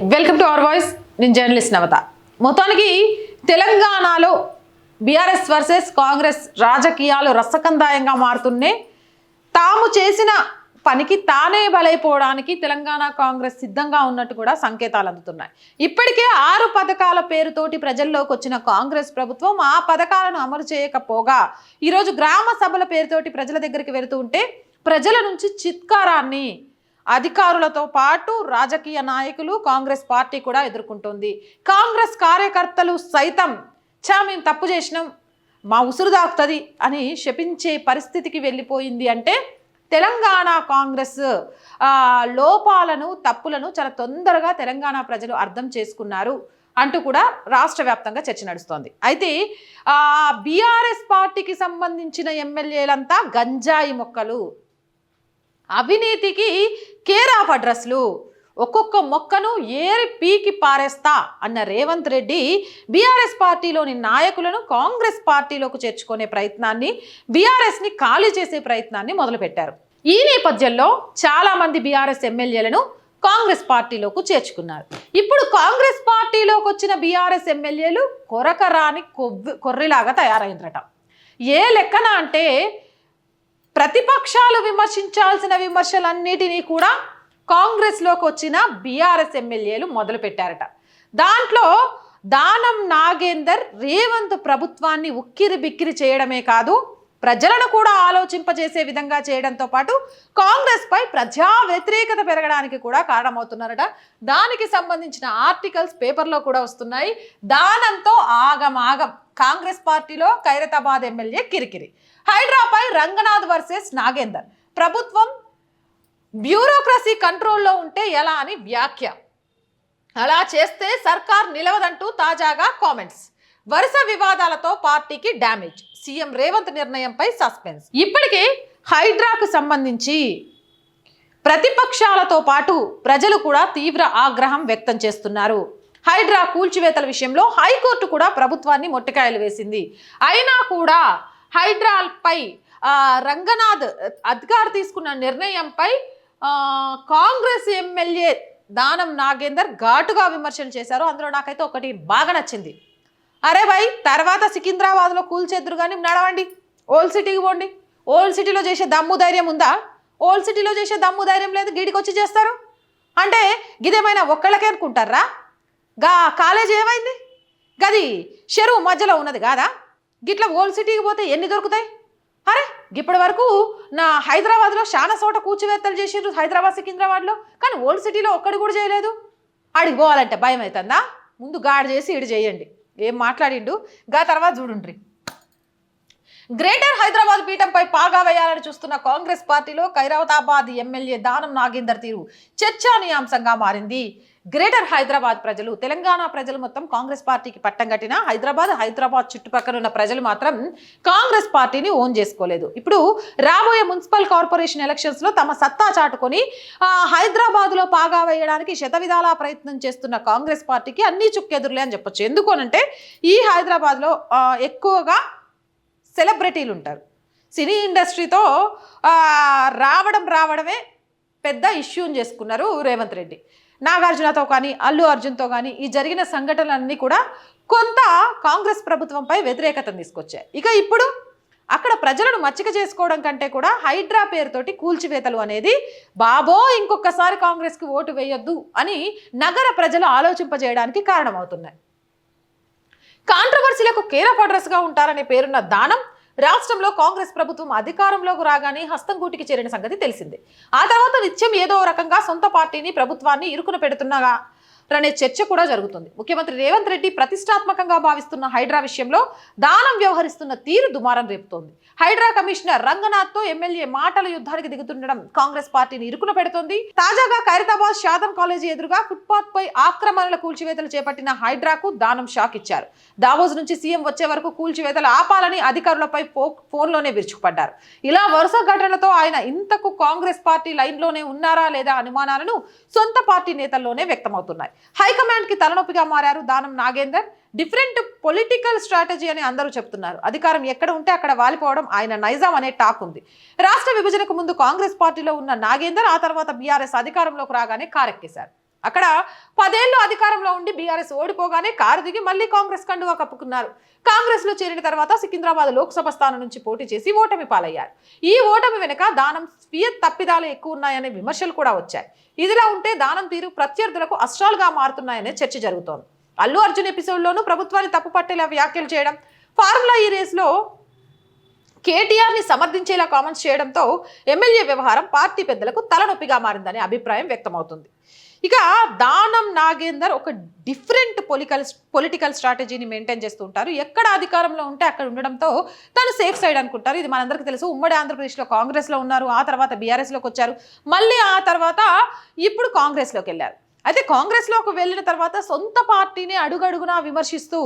Welcome to our voice. నేను journalist నవత. మొత్తానికి తెలంగాణలో బీఆర్ఎస్ వర్సెస్ కాంగ్రెస్ రాజకీయాలు రసకందాయంగా మారుతున్నాయి. తాము చేసిన పనికి తానే బలైపోవడానికి తెలంగాణ కాంగ్రెస్ సిద్ధంగా ఉన్నట్టు కూడా సంకేతాలు అందుతున్నాయి. ఇప్పటికే ఆరు పథకాల పేరుతోటి ప్రజల్లోకి వచ్చిన కాంగ్రెస్ ప్రభుత్వం ఆ పథకాలను అమలు చేయకపోగా ఈరోజు గ్రామ సభల పేరుతోటి ప్రజల దగ్గరికి వెళుతూ ఉంటే ప్రజల నుంచి చిత్కారాన్ని అధికారులతో పాటు రాజకీయ నాయకులు కాంగ్రెస్ పార్టీ కూడా ఎదుర్కొంటుంది. కాంగ్రెస్ కార్యకర్తలు సైతం చా మేము తప్పు చేసినాం మా ఉసురు దాకుతుంది అని శపించే పరిస్థితికి వెళ్ళిపోయింది అంటే తెలంగాణ కాంగ్రెస్ లోపాలను తప్పులను చాలా తొందరగా తెలంగాణ ప్రజలు అర్థం చేసుకున్నారు అంటూ కూడా రాష్ట్ర వ్యాప్తంగా చర్చ నడుస్తోంది. అయితే బీఆర్ఎస్ పార్టీకి సంబంధించిన ఎమ్మెల్యేలంతా గంజాయి మొక్కలు అవినీతికి కేర్ ఆఫ్ అడ్రస్లు. ఒక్కొక్క మొక్కను ఏరి పీకి పారేస్తా అన్న రేవంత్ రెడ్డి బీఆర్ఎస్ పార్టీలోని నాయకులను కాంగ్రెస్ పార్టీలోకి చేర్చుకునే ప్రయత్నాన్ని బీఆర్ఎస్ని ఖాళీ చేసే ప్రయత్నాన్ని మొదలుపెట్టారు. ఈ నేపథ్యంలో చాలామంది బీఆర్ఎస్ ఎమ్మెల్యేలను కాంగ్రెస్ పార్టీలోకి చేర్చుకున్నారు. ఇప్పుడు కాంగ్రెస్ పార్టీలోకి వచ్చిన బీఆర్ఎస్ ఎమ్మెల్యేలు కొరకరాని కొవ్వి కొర్రిలాగా తయారైందట ఏ లెక్కన అంటే ప్రతిపక్షాలు విమర్శించాల్సిన విమర్శలన్నిటినీ కూడా కాంగ్రెస్లోకి వచ్చిన బీఆర్ఎస్ ఎమ్మెల్యేలు మొదలుపెట్టారట. దాంట్లో దానం నాగేందర్ రేవంత్ ప్రభుత్వాన్ని ఉక్కిరి బిక్కిరి చేయడమే కాదు ప్రజలను కూడా ఆలోచింపజేసే విధంగా చేయడంతో పాటు కాంగ్రెస్పై ప్రజా వ్యతిరేకత పెరగడానికి కూడా కారణమవుతున్నారట. దానికి సంబంధించిన ఆర్టికల్స్ పేపర్లో కూడా వస్తున్నాయి. దానంతో ఆగమాగం కాంగ్రెస్ పార్టీలో ఖైరతాబాద్ ఎమ్మెల్యే కిరికిరి. హైడ్రాపై రంగనాథ్ వర్సెస్ నాగేందర్. ప్రభుత్వం బ్యూరోక్రసీ కంట్రోల్లో ఉంటే ఎలా అని వ్యాఖ్య. అలా చేస్తే సర్కార్ నిలవదంటూ తాజాగా కామెంట్స్. వరుస వివాదాలతో పార్టీకి డ్యామేజ్. సీఎం రేవంత్ నిర్ణయంపై సస్పెన్స్. ఇప్పటికే హైడ్రాకు సంబంధించి ప్రతిపక్షాలతో పాటు ప్రజలు కూడా తీవ్ర ఆగ్రహం వ్యక్తం చేస్తున్నారు. హైడ్రా కూల్చివేతల విషయంలో హైకోర్టు కూడా ప్రభుత్వాన్ని మొట్టకాయలు వేసింది. అయినా కూడా హైడ్రాల్పై రంగనాథ్ అధికారు తీసుకున్న నిర్ణయంపై కాంగ్రెస్ ఎమ్మెల్యే దానం నాగేందర్ ఘాటుగా విమర్శలు చేశారు. అందులో నాకైతే ఒకటి బాగా నచ్చింది. అరే భయ్ తర్వాత సికింద్రాబాద్లో కూల్చేద్దరు కానీ నడవండి. ఓల్డ్ సిటీకి పోండి. ఓల్డ్ సిటీలో చేసే దమ్ము ధైర్యం ఉందా? ఓల్డ్ సిటీలో చేసే దమ్ము ధైర్యం లేదు గీడికి వచ్చి చేస్తారు. అంటే గిదేమైనా ఒక్కళ్ళకే అనుకుంటారా? గా కాలేజ్ ఏమైంది? గది చెరువు మధ్యలో ఉన్నది కాదా? గిట్ల ఓల్డ్ సిటీకి పోతే ఎన్ని దొరుకుతాయి? అరే ఇప్పటి వరకు నా హైదరాబాద్లో చాలా చోట కూచివేత్తలు చేసిండ్రు హైదరాబాద్ సికింద్రాబాద్లో. కానీ ఓల్డ్ సిటీలో ఒక్కడి కూడా చేయలేదు. ఆడికి పోవాలంటే భయం అవుతుందా ముందు గాడి చేసి ఇడు చేయండి. ఏం మాట్లాడిండు? గా తర్వాత చూడుండ్రి. గ్రేటర్ హైదరాబాద్ పీఠంపై పాగా వేయాలని చూస్తున్న కాంగ్రెస్ పార్టీలో ఖైరతాబాద్ ఎమ్మెల్యే దానం నాగేందర్ తీరు చర్చానీయాంశంగా మారింది. గ్రేటర్ హైదరాబాద్ ప్రజలు తెలంగాణ ప్రజలు మొత్తం కాంగ్రెస్ పార్టీకి పట్టం కట్టిన హైదరాబాద్ హైదరాబాద్ చుట్టుపక్కల ఉన్న ప్రజలు మాత్రం కాంగ్రెస్ పార్టీని ఓన్ చేసుకోలేదు. ఇప్పుడు రాబోయే మున్సిపల్ కార్పొరేషన్ ఎలక్షన్స్లో తమ సత్తా చాటుకొని హైదరాబాద్లో పాగా వేయడానికి శతవిధాలా ప్రయత్నం చేస్తున్న కాంగ్రెస్ పార్టీకి అన్ని చుక్కెదురులే అని చెప్పొచ్చు. ఎందుకోనంటే ఈ హైదరాబాద్లో ఎక్కువగా సెలబ్రిటీలు ఉంటారు. సినీ ఇండస్ట్రీతో రావడం రావడమే పెద్ద ఇష్యూని చేసుకున్నారు రేవంత్ రెడ్డి. నాగార్జునతో కానీ అల్లు అర్జున్తో కానీ ఈ జరిగిన సంఘటనలన్నీ కూడా కొంత కాంగ్రెస్ ప్రభుత్వంపై వ్యతిరేకతను తీసుకొచ్చాయి. ఇక ఇప్పుడు అక్కడ ప్రజలను మచ్చిక చేసుకోవడం కంటే కూడా హైడ్రా పేరుతోటి కూల్చివేతలు అనేది బాబో ఇంకొకసారి కాంగ్రెస్కి ఓటు వేయొద్దు అని నగర ప్రజలు ఆలోచింపజేయడానికి కారణమవుతున్నాయి. కాంట్రవర్సీలకు కేర్ ఆఫ్ ఉంటారనే పేరున్న దానం రాష్ట్రంలో కాంగ్రెస్ ప్రభుత్వం అధికారంలోకి రాగానే హస్తం గూటికి చేరిన సంగతి తెలిసిందే. ఆ తర్వాత నిత్యం ఏదో రకంగా సొంత పార్టీని ప్రభుత్వాన్ని ఇరుకున పెడుతున్నగా. అనే చర్చ కూడా జరుగుతుంది. ముఖ్యమంత్రి రేవంత్ రెడ్డి ప్రతిష్టాత్మకంగా భావిస్తున్న హైడ్రా విషయంలో దానం వ్యవహరిస్తున్న తీరు దుమారం రేపుతోంది. హైడ్రా కమిషనర్ రంగనాథ్తో ఎమ్మెల్యే మాటల యుద్ధానికి దిగుతుండడం కాంగ్రెస్ పార్టీని ఇరుకున పెడుతోంది. తాజాగా ఖైరతాబాద్ శాదం కాలేజీ ఎదురుగా ఫుట్పాత్ పై ఆక్రమణల కూల్చివేతలు చేపట్టిన హైడ్రాకు దానం షాక్ ఇచ్చారు. దావోజ్ నుంచి సీఎం వచ్చే వరకు కూల్చివేతలు ఆపాలని అధికారులపై ఫోన్లోనే విరుచుకుపడ్డారు. ఇలా వరుస ఘటనలతో ఆయన ఇంతకు కాంగ్రెస్ పార్టీ లైన్లోనే ఉన్నారా లేదా అనుమానాలను సొంత పార్టీ నేతల్లోనే వ్యక్తమవుతున్నాయి. హైకమాండ్కి తలనొప్పిగా మారారు Danam Nagender. Different political strategy అని అందరూ చెప్తున్నారు. అధికారం ఎక్కడ ఉంటే అక్కడ వాలిపోవడం ఆయన నైజాం అనే టాక్ ఉంది. రాష్ట్ర విభజనకు ముందు కాంగ్రెస్ పార్టీలో ఉన్న నాగేందర్ ఆ తర్వాత బీఆర్ఎస్ అధికారంలోకి రాగానే కారెక్కేశారు. అక్కడ పదేళ్ళు అధికారంలో ఉండి బీఆర్ఎస్ ఓడిపోగానే కారు దిగి మళ్ళీ కాంగ్రెస్ కండువా కప్పుకున్నారు. కాంగ్రెస్లో చేరిన తర్వాత సికింద్రాబాద్ లోక్సభ స్థానం నుంచి పోటీ చేసి ఓటమి పాలయ్యారు. ఈ ఓటమి వెనుక దానం స్వీయ తప్పిదాలు ఎక్కువ ఉన్నాయనే విమర్శలు కూడా వచ్చాయి. ఇదిలా ఉంటే దానం తీరు ప్రత్యర్థులకు అస్త్రాలుగా మారుతున్నాయనే చర్చ జరుగుతోంది. అల్లు అర్జున్ ఎపిసోడ్లోనూ ప్రభుత్వాన్ని తప్పు పట్టేలా వ్యాఖ్యలు చేయడం ఫార్ములా ఈ రేస్లో కేటీఆర్ని సమర్థించేలా కామెంట్స్ చేయడంతో ఎమ్మెల్యే వ్యవహారం పార్టీ పెద్దలకు తలనొప్పిగా మారిందనే అభిప్రాయం వ్యక్తమవుతుంది. ఇక దానం నాగేందర్ ఒక డిఫరెంట్ పొలికల్ పొలిటికల్ స్ట్రాటజీని మెయింటైన్ చేస్తూ ఉంటారు. ఎక్కడ అధికారంలో ఉంటే అక్కడ ఉండడంతో తను సేఫ్ సైడ్ అనుకుంటారు. ఇది మనందరికీ తెలుసు. ఉమ్మడి ఆంధ్రప్రదేశ్లో కాంగ్రెస్లో ఉన్నారు. ఆ తర్వాత బీఆర్ఎస్లోకి వచ్చారు. మళ్ళీ ఆ తర్వాత ఇప్పుడు కాంగ్రెస్లోకి వెళ్ళారు. అయితే కాంగ్రెస్లోకి వెళ్ళిన తర్వాత సొంత పార్టీని అడుగడుగునా విమర్శిస్తూ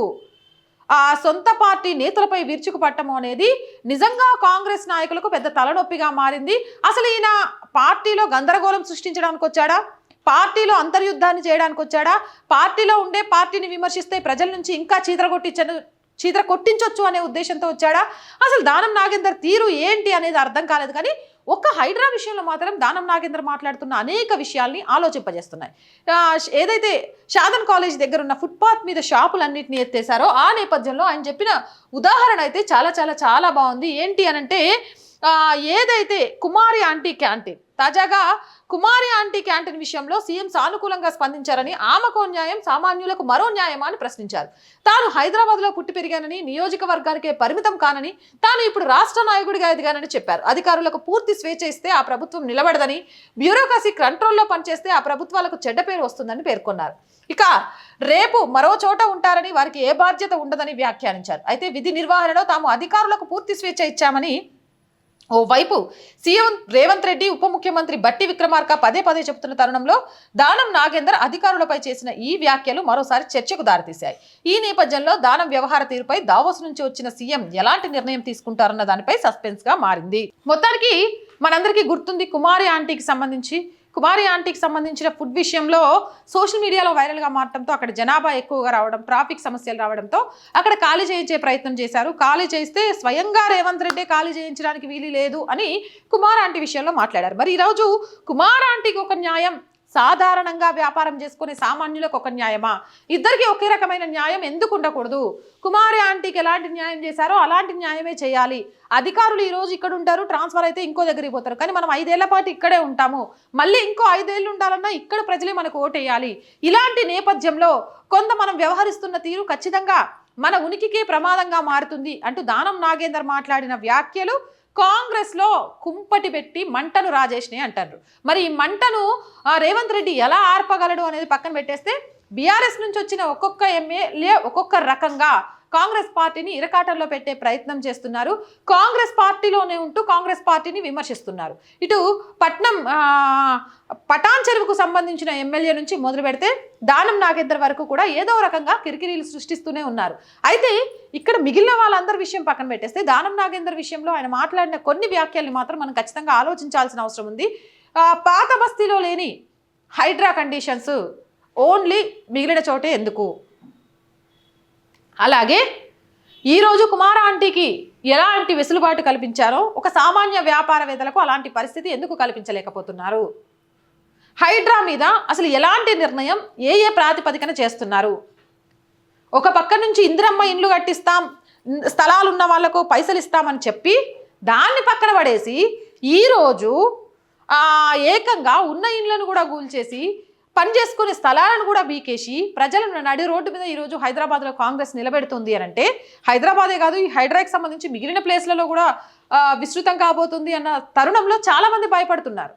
ఆ సొంత పార్టీ నేతలపై విరుచుకుపట్టము అనేది నిజంగా కాంగ్రెస్ నాయకులకు పెద్ద తలనొప్పిగా మారింది. అసలు ఈయన పార్టీలో గందరగోళం సృష్టించడానికి వచ్చాడా? పార్టీలో అంతర్యుద్ధాన్ని చేయడానికి వచ్చాడా? పార్టీలో ఉండే పార్టీని విమర్శిస్తే ప్రజల నుంచి ఇంకా చీతర కొట్టించను చీతర కొట్టించొచ్చు అనే ఉద్దేశంతో వచ్చాడా? అసలు దానం నాగేందర్ తీరు ఏంటి అనేది అర్థం కాలేదు కానీ ఒక్క హైడ్రా విషయంలో మాత్రం దానం నాగేందర్ మాట్లాడుతున్న అనేక విషయాల్ని ఆలోచింపజేస్తున్నాయి. ఏదైతే షాదన్ కాలేజ్ దగ్గర ఉన్న ఫుట్పాత్ మీద షాపులన్నింటినీ ఎత్తేసారో ఆ నేపథ్యంలో ఆయన చెప్పిన ఉదాహరణ అయితే చాలా చాలా చాలా బాగుంది. ఏంటి అనంటే ఏదైతే కుమారి ఆంటీ క్యాంటీన్ తాజాగా కుమారి ఆంటీ క్యాంటీన్ విషయంలో సీఎం సానుకూలంగా స్పందించారని ఆమెకో న్యాయం సామాన్యులకు మరో న్యాయమా అని ప్రశ్నించారు. తాను హైదరాబాద్లో పుట్టి పెరిగానని నియోజకవర్గానికే పరిమితం కానని తాను ఇప్పుడు రాష్ట్ర నాయకుడిగా ఎదిగానని చెప్పారు. అధికారులకు పూర్తి స్వేచ్ఛ ఇస్తే ఆ ప్రభుత్వం నిలబడదని బ్యూరోక్రసీ కంట్రోల్లో పనిచేస్తే ఆ ప్రభుత్వాలకు చెడ్డ పేరు వస్తుందని పేర్కొన్నారు. ఇక రేపు మరో చోట ఉంటారని వారికి ఏ బాధ్యత ఉండదని వ్యాఖ్యానించారు. అయితే విధి నిర్వహణలో తాము అధికారులకు పూర్తి స్వేచ్ఛ ఇచ్చామని ఓవైపు సీఎం రేవంత్ రెడ్డి ఉప ముఖ్యమంత్రి బట్టి విక్రమార్క పదే పదే చెబుతున్న తరుణంలో దానం నాగేందర్ అధికారులపై చేసిన ఈ వ్యాఖ్యలు మరోసారి చర్చకు దారితీశాయి. ఈ నేపథ్యంలో దానం వ్యవహార తీరుపై దావోస్ నుంచి వచ్చిన సీఎం ఎలాంటి నిర్ణయం తీసుకుంటారన్న దానిపై సస్పెన్స్గా మారింది. మొత్తానికి మనందరికీ గుర్తుంది కుమారి ఆంటీకి సంబంధించి కుమారి ఆంటీకి సంబంధించిన ఫుడ్ విషయంలో సోషల్ మీడియాలో వైరల్గా మారడంతో అక్కడ జనాభా ఎక్కువగా రావడం ట్రాఫిక్ సమస్యలు రావడంతో అక్కడ ఖాళీ చేయించే ప్రయత్నం చేశారు. ఖాళీ చేస్తే స్వయంగా రేవంత్ రెడ్డి ఖాళీ చేయించడానికి వీలు లేదు అని కుమార్ ఆంటీ విషయంలో మాట్లాడారు. మరి ఈరోజు కుమార్ ఆంటీకి ఒక న్యాయం సాధారణంగా వ్యాపారం చేసుకునే సామాన్యులకు ఒక న్యాయమా? ఇద్దరికి ఒకే రకమైన న్యాయం ఎందుకు ఉండకూడదు? కుమారి ఆంటీకి ఎలాంటి న్యాయం చేశారో అలాంటి న్యాయమే చేయాలి. అధికారులు ఈరోజు ఇక్కడ ఉంటారు ట్రాన్స్ఫర్ అయితే ఇంకో దగ్గరికి పోతారు. కానీ మనం ఐదేళ్ళ పాటు ఇక్కడే ఉంటాము. మళ్ళీ ఇంకో ఐదేళ్ళు ఉండాలన్నా ఇక్కడ ప్రజలే మనకు ఓటేయాలి. ఇలాంటి నేపథ్యంలో కొంత మనం వ్యవహరిస్తున్న తీరు ఖచ్చితంగా మన ఉనికికే ప్రమాదంగా మారుతుంది అంటూ దానం నాగేందర్ మాట్లాడిన వ్యాఖ్యలు కాంగ్రెస్లో కుంపటి పెట్టి మంటను రాజేష్ని అంటారు. మరి ఈ మంటను రేవంత్ రెడ్డి ఎలా ఆర్పగలడు అనేది పక్కన పెట్టేస్తే బీఆర్ఎస్ నుంచి వచ్చిన ఒక్కొక్క ఎమ్మెల్యే ఒక్కొక్క రకంగా కాంగ్రెస్ పార్టీని ఇరకాటంలో పెట్టే ప్రయత్నం చేస్తున్నారు. కాంగ్రెస్ పార్టీలోనే ఉంటూ కాంగ్రెస్ పార్టీని విమర్శిస్తున్నారు. ఇటు పట్నం పటాన్ చెరువుకు సంబంధించిన ఎమ్మెల్యే నుంచి మొదలు పెడితే దానం నాగేందర్ వరకు కూడా ఏదో రకంగా కిరికిరీలు సృష్టిస్తూనే ఉన్నారు. అయితే ఇక్కడ మిగిలిన వాళ్ళందరి విషయం పక్కన పెట్టేస్తే దానం నాగేందర్ విషయంలో ఆయన మాట్లాడిన కొన్ని వ్యాఖ్యల్ని మాత్రం మనం ఖచ్చితంగా ఆలోచించాల్సిన అవసరం ఉంది. పాత బస్తీలో లేని హైడ్రా కండిషన్స్ ఓన్లీ మిగిలిన చోటే ఎందుకు? అలాగే ఈరోజు కుమార ఆంటీకి ఎలాంటి వెసులుబాటు కల్పించారో ఒక సామాన్య వ్యాపారవేత్తలకు అలాంటి పరిస్థితి ఎందుకు కల్పించలేకపోతున్నారు? హైడ్రా మీద అసలు ఎలాంటి నిర్ణయం ఏ ఏ ప్రాతిపదికన చేస్తున్నారు? ఒక పక్క నుంచి ఇందిరమ్మ ఇండ్లు కట్టిస్తాం స్థలాలు ఉన్న వాళ్ళకు పైసలు ఇస్తామని చెప్పి దాన్ని పక్కన పడేసి ఈరోజు ఏకంగా ఉన్న ఇండ్లను కూడా గూల్చేసి పని చేసుకునే స్థలాలను కూడా బీకేసి ప్రజలను నడి రోడ్డు మీద ఈరోజు హైదరాబాద్లో కాంగ్రెస్ నిలబెడుతుంది అని అంటే హైదరాబాదే కాదు ఈ హైడ్రాకి సంబంధించి మిగిలిన ప్లేస్లలో కూడా విస్తృతం కాబోతుంది అన్న తరుణంలో చాలామంది భయపడుతున్నారు.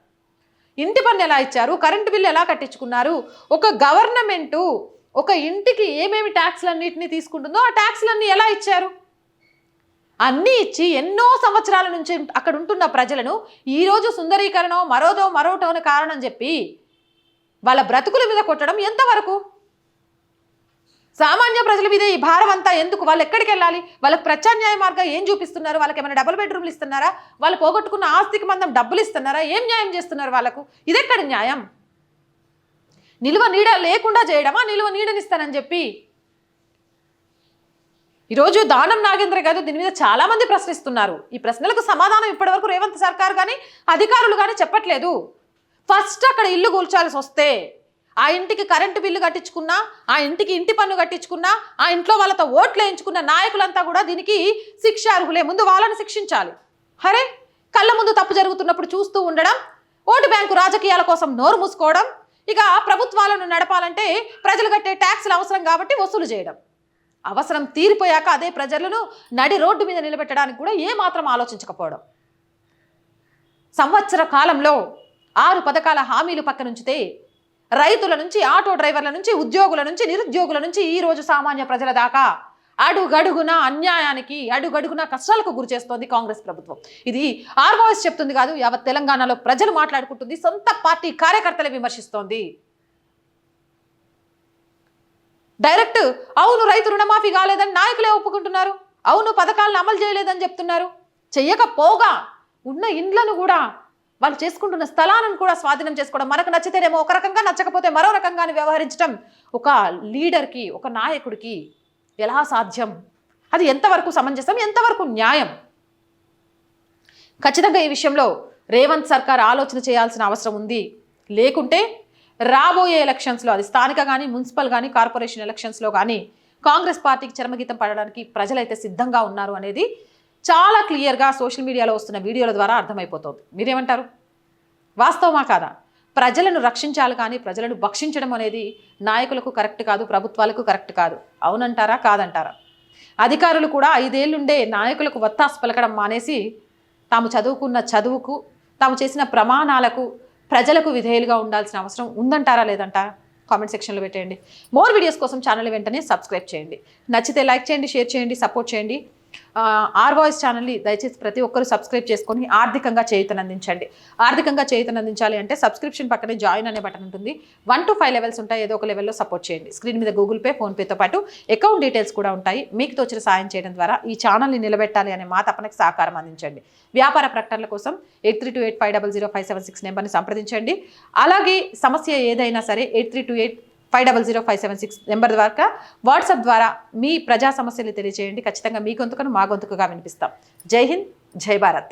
ఇంటి పన్ను ఎలా ఇచ్చారు? కరెంటు బిల్లు ఎలా కట్టించుకున్నారు? ఒక గవర్నమెంటు ఒక ఇంటికి ఏమేమి ట్యాక్స్లన్నింటినీ తీసుకుంటుందో ఆ ట్యాక్స్లన్నీ ఎలా ఇచ్చారు? అన్నీ ఇచ్చి ఎన్నో సంవత్సరాల నుంచి అక్కడ ఉంటున్న ప్రజలను ఈరోజు సుందరీకరణం మరోదో మరోటో అని కారణం చెప్పి వాళ్ళ బ్రతుకుల మీద కొట్టడం ఎంతవరకు? సామాన్య ప్రజల మీద ఈ భారం అంతా ఎందుకు? వాళ్ళు ఎక్కడికి వెళ్ళాలి? వాళ్ళకి ప్రత్యామ్నాయ మార్గం ఏం చూపిస్తున్నారు? వాళ్ళకి ఏమైనా డబుల్ బెడ్రూమ్లు ఇస్తున్నారా? వాళ్ళు పోగొట్టుకున్న ఆస్తికి మందం డబ్బులు ఇస్తున్నారా? ఏం న్యాయం చేస్తున్నారు వాళ్ళకు? ఇదెక్కడ న్యాయం? నిలువ నీడ లేకుండా చేయడమా? నిలువ నీడనిస్తానని చెప్పి. ఈరోజు దానం నాగేంద్ర గారు దీని మీద చాలామంది ప్రశ్నిస్తున్నారు. ఈ ప్రశ్నలకు సమాధానం ఇప్పటివరకు రేవంత్ సర్కార్ కానీ అధికారులు కానీ చెప్పట్లేదు. ఫస్ట్ అక్కడ ఇల్లు కూల్చాల్సి వస్తే ఆ ఇంటికి కరెంటు బిల్లు కట్టించుకున్నా ఆ ఇంటికి ఇంటి పన్ను కట్టించుకున్నా ఆ ఇంట్లో వాళ్ళతో ఓట్లు వేయించుకున్న నాయకులంతా కూడా దీనికి శిక్ష అర్హులే ముందు వాళ్ళని శిక్షించాలి. హరే కళ్ళ ముందు తప్పు జరుగుతున్నప్పుడు చూస్తూ ఉండడం ఓటు బ్యాంకు రాజకీయాల కోసం నోరు మూసుకోవడం ఇక ప్రభుత్వాలను నడపాలంటే ప్రజలు కట్టే ట్యాక్సులు అవసరం కాబట్టి వసూలు చేయడం. అవసరం తీరిపోయాక అదే ప్రజలను నడి రోడ్డు మీద నిలబెట్టడానికి కూడా ఏమాత్రం ఆలోచించకపోవడం. సంవత్సర కాలంలో ఆరు పథకాల హామీలు పక్కనుంచితే రైతుల నుంచి ఆటో డ్రైవర్ల నుంచి ఉద్యోగుల నుంచి నిరుద్యోగుల నుంచి ఈ రోజు సామాన్య ప్రజల దాకా అడుగడుగున అన్యాయానికి అడుగడుగున కష్టాలకు గురి చేస్తోంది కాంగ్రెస్ ప్రభుత్వం. ఇది ఆర్ చెప్తుంది కాదు యావత్ తెలంగాణలో ప్రజలు మాట్లాడుకుంటుంది సొంత పార్టీ కార్యకర్తలే విమర్శిస్తోంది. డైరెక్ట్ అవును రైతు రుణమాఫీ కాలేదని నాయకులే ఒప్పుకుంటున్నారు అవును పథకాలను అమలు చేయలేదని చెప్తున్నారు. చెయ్యకపోగా ఉన్న ఇండ్లను కూడా వాళ్ళు చేసుకుంటున్న స్థలాలను కూడా స్వాధీనం చేసుకోవడం మనకు నచ్చితేనేమో ఒక రకంగా నచ్చకపోతే మరో రకంగా వ్యవహరించడం ఒక లీడర్కి ఒక నాయకుడికి ఎలా సాధ్యం? అది ఎంతవరకు సమంజసం ఎంతవరకు న్యాయం? ఖచ్చితంగా ఈ విషయంలో రేవంత్ సర్కార్ ఆలోచన చేయాల్సిన అవసరం ఉంది. లేకుంటే రాబోయే ఎలక్షన్స్లో అది స్థానిక కానీ మున్సిపల్ కానీ కార్పొరేషన్ ఎలక్షన్స్లో కానీ కాంగ్రెస్ పార్టీకి చరమగీతం పడడానికి ప్రజలైతే సిద్ధంగా ఉన్నారు అనేది చాలా క్లియర్గా సోషల్ మీడియాలో వస్తున్న వీడియోల ద్వారా అర్థమైపోతుంది. మీరేమంటారు? వాస్తవమా కాదా? ప్రజలను రక్షించాలి కానీ ప్రజలను భక్షించడం అనేది నాయకులకు కరెక్ట్ కాదు ప్రభుత్వాలకు కరెక్ట్ కాదు. అవునంటారా? కాదంటారా? అధికారులు కూడా ఐదేళ్ళుండే నాయకులకు వత్తాసు పలకడం మానేసి తాము చదువుకున్న చదువుకు తాము చేసిన ప్రమాణాలకు ప్రజలకు విధేయులుగా ఉండాల్సిన అవసరం ఉందంటారా లేదంటారా? కామెంట్ సెక్షన్లో పెట్టేయండి. మోర్ వీడియోస్ కోసం ఛానల్ వెంటనే సబ్స్క్రైబ్ చేయండి. నచ్చితే లైక్ చేయండి షేర్ చేయండి సపోర్ట్ చేయండి. ఆర్ వాయిస్ ఛానల్ని దయచేసి ప్రతి ఒక్కరూ సబ్స్క్రైబ్ చేసుకొని ఆర్థికంగా చేయుతనందించండి ఆర్థికంగా చేయుతనందించాలి అంటే సబ్స్క్రిప్షన్ పక్కనే జాయిన్ అనే బటన్ ఉంటుంది. వన్ టు ఫైవ్ లెవెల్స్ ఉంటాయి. ఏదో ఒక లెవెల్లో సపోర్ట్ చేయండి. స్క్రీన్ మీద గూగుల్ పే ఫోన్పేతో పాటు అకౌంట్ డీటెయిల్స్ కూడా ఉంటాయి. మీకు తోచిన సాయం చేయడం ద్వారా ఈ ఛానల్ని నిలబెట్టాలి అనే మా తపనకు సహకారం అందించండి. వ్యాపార ప్రకటనల కోసం eight three two eight five double zero five seven six నెంబర్ని సంప్రదించండి. అలాగే సమస్య ఏదైనా సరే eight three two eight five double zero five seven six number ద్వారా వాట్సాప్ ద్వారా మీ ప్రజా సమస్యలు తెలియజేయండి ఖచ్చితంగా మీ గొంతుకను మా గొంతుకుగా వినిపిస్తాం. జై హింద్ జై భారత్.